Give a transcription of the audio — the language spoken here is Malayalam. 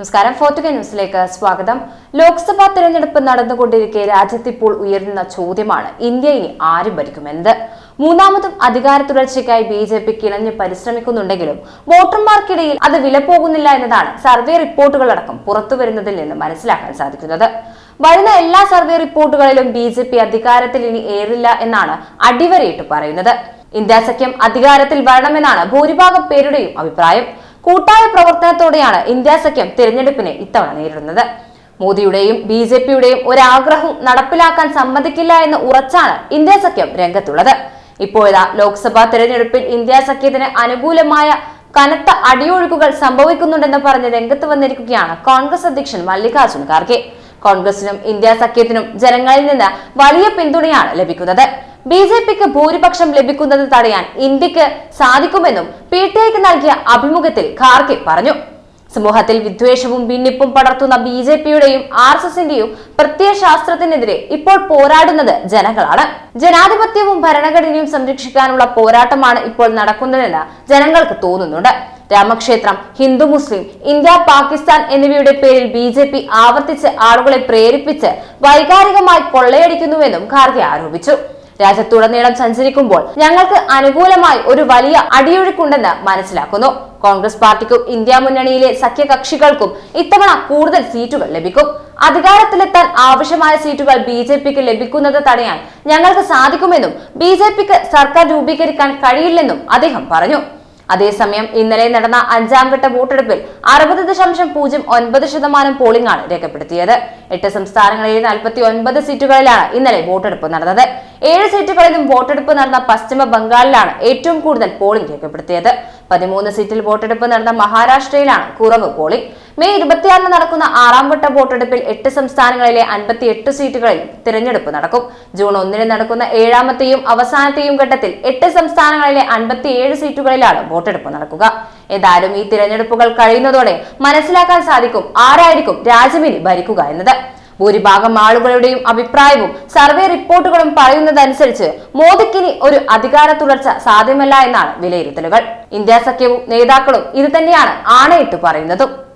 നമസ്കാരം. ഫോർട്ടുഗ ന്യൂസിലേക്ക് സ്വാഗതം. ലോക്സഭാ തെരഞ്ഞെടുപ്പ് നടന്നുകൊണ്ടിരിക്കെ രാജ്യത്തിപ്പോൾ ഉയരുന്ന ചോദ്യമാണ് ഇന്ത്യ ഇനി ആര് ഭരിക്കുമെന്നത് മൂന്നാമതും അധികാര തുടർച്ചയ്ക്കായി ബി ജെ പി കിണഞ്ഞു പരിശ്രമിക്കുന്നുണ്ടെങ്കിലും വോട്ടർമാർക്കിടയിൽ അത് വില പോകുന്നില്ല എന്നതാണ് സർവേ റിപ്പോർട്ടുകളടക്കം പുറത്തുവരുന്നതിൽ നിന്ന് മനസ്സിലാക്കാൻ സാധിക്കുന്നത്. വരുന്ന എല്ലാ സർവേ റിപ്പോർട്ടുകളിലും ബി ജെ പി അധികാരത്തിൽ ഇനി ഏറില്ല എന്നാണ് അടിവരയിട്ട് പറയുന്നത്. ഇന്ത്യ സഖ്യം അധികാരത്തിൽ വരണമെന്നാണ് ഭൂരിഭാഗം പേരുടെയും അഭിപ്രായം. കൂട്ടായ പ്രവർത്തനത്തോടെയാണ് ഇന്ത്യ സഖ്യം തിരഞ്ഞെടുപ്പിനെ ഇത്തവണ നേരിടുന്നത്. മോദിയുടെയും ബി ജെ പിയുടെയും ഒരാഗ്രഹവും നടപ്പിലാക്കാൻ സമ്മതിക്കില്ല എന്ന് ഉറച്ചാണ് ഇന്ത്യ സഖ്യം രംഗത്തുള്ളത്. ഇപ്പോഴാ ലോക്സഭാ തെരഞ്ഞെടുപ്പിൽ ഇന്ത്യ സഖ്യത്തിന് അനുകൂലമായ കനത്ത അടിയൊഴുക്കുകൾ സംഭവിക്കുന്നുണ്ടെന്ന് പറഞ്ഞ് രംഗത്ത് വന്നിരിക്കുകയാണ് കോൺഗ്രസ് അധ്യക്ഷൻ മല്ലികാർജുൻ ഖാർഗെ. കോൺഗ്രസിനും ഇന്ത്യ സഖ്യത്തിനും ജനങ്ങളിൽ നിന്ന് വലിയ പിന്തുണയാണ് ലഭിക്കുന്നത്. ബി ജെ പിക്ക് ഭൂരിപക്ഷം ലഭിക്കുന്നത് തടയാൻ ഇന്ത്യയ്ക്ക് സാധിക്കുമെന്നും പി ടി ഐക്ക് നൽകിയ അഭിമുഖത്തിൽ ഖാർഗെ പറഞ്ഞു. സമൂഹത്തിൽ വിദ്വേഷവും ഭിന്നിപ്പും പടർത്തുന്ന ബി ജെ പിയുടെയും ആർ എസ് എസിന്റെയും പ്രത്യയശാസ്ത്രത്തിനെതിരെ ഇപ്പോൾ പോരാടുന്നത് ജനങ്ങളാണ്. ജനാധിപത്യവും ഭരണഘടനയും സംരക്ഷിക്കാനുള്ള പോരാട്ടമാണ് ഇപ്പോൾ നടക്കുന്നതെന്ന് ജനങ്ങൾക്ക് തോന്നുന്നുണ്ട്. രാമക്ഷേത്രം ഹിന്ദു മുസ്ലിം ഇന്ത്യ പാകിസ്ഥാൻ എന്നിവയുടെ പേരിൽ ബി ജെ പി ആവർത്തിച്ച് ആളുകളെ പ്രേരിപ്പിച്ച് വൈകാരികമായി കൊള്ളയടിക്കുന്നുവെന്നും ഖാർഗെ ആരോപിച്ചു. രാജ്യത്തുടനീളം സഞ്ചരിക്കുമ്പോൾ ഞങ്ങൾക്ക് അനുകൂലമായി ഒരു വലിയ അടിയൊഴുക്കുണ്ടെന്ന് മനസ്സിലാക്കുന്നു. കോൺഗ്രസ് പാർട്ടിക്കും ഇന്ത്യ മുന്നണിയിലെ സഖ്യകക്ഷികൾക്കും ഇത്തവണ കൂടുതൽ സീറ്റുകൾ ലഭിക്കും. അധികാരത്തിലെത്താൻ ആവശ്യമായ സീറ്റുകൾ ബി ജെ പിക്ക് ലഭിക്കുന്നത് തടയാൻ ഞങ്ങൾക്ക് സാധിക്കുമെന്നും ബി ജെ പിക്ക് സർക്കാർ രൂപീകരിക്കാൻ കഴിയില്ലെന്നും അദ്ദേഹം പറഞ്ഞു. അതേസമയം ഇന്നലെ നടന്ന അഞ്ചാം ഘട്ട വോട്ടെടുപ്പിൽ അറുപത് ദശാംശം പൂജ്യം ഒൻപത് ശതമാനം പോളിംഗ് ആണ് രേഖപ്പെടുത്തിയത്. എട്ട് സംസ്ഥാനങ്ങളിൽ നാൽപ്പത്തി ഒൻപത് സീറ്റുകളിലാണ് ഇന്നലെ വോട്ടെടുപ്പ് നടന്നത്. ഏഴ് സീറ്റുകളിലും വോട്ടെടുപ്പ് നടന്ന പശ്ചിമ ബംഗാളിലാണ് ഏറ്റവും കൂടുതൽ പോളിംഗ് രേഖപ്പെടുത്തിയത്. പതിമൂന്ന് സീറ്റിൽ വോട്ടെടുപ്പ് നടന്ന മഹാരാഷ്ട്രയിലാണ് കുറവ് പോളിംഗ്. മെയ് ഇരുപത്തിയാറിന് നടക്കുന്ന ആറാം വട്ട വോട്ടെടുപ്പിൽ എട്ട് സംസ്ഥാനങ്ങളിലെ അൻപത്തി എട്ട് സീറ്റുകളിൽ തിരഞ്ഞെടുപ്പ് നടക്കും. ജൂൺ ഒന്നിന് നടക്കുന്ന ഏഴാമത്തെയും അവസാനത്തെയും ഘട്ടത്തിൽ എട്ട് സംസ്ഥാനങ്ങളിലെ അൻപത്തിയേഴ് സീറ്റുകളിലാണ് വോട്ടെടുപ്പ് നടക്കുക. ഏതായാലും ഈ തിരഞ്ഞെടുപ്പുകൾ കഴിയുന്നതോടെ മനസ്സിലാക്കാൻ സാധിക്കും ആരായിരിക്കും രാജ്യമിനി ഭരിക്കുക എന്നത്. ഭൂരിഭാഗം ആളുകളുടെയും അഭിപ്രായവും സർവേ റിപ്പോർട്ടുകളും പറയുന്നതനുസരിച്ച് മോദിക്കിനി ഒരു അധികാര തുടർച്ച സാധ്യമല്ല എന്നാണ് വിലയിരുത്തലുകൾ. ഇന്ത്യ സഖ്യവും നേതാക്കളും ഇത് തന്നെയാണ് ആണയിട്ട് പറയുന്നതും.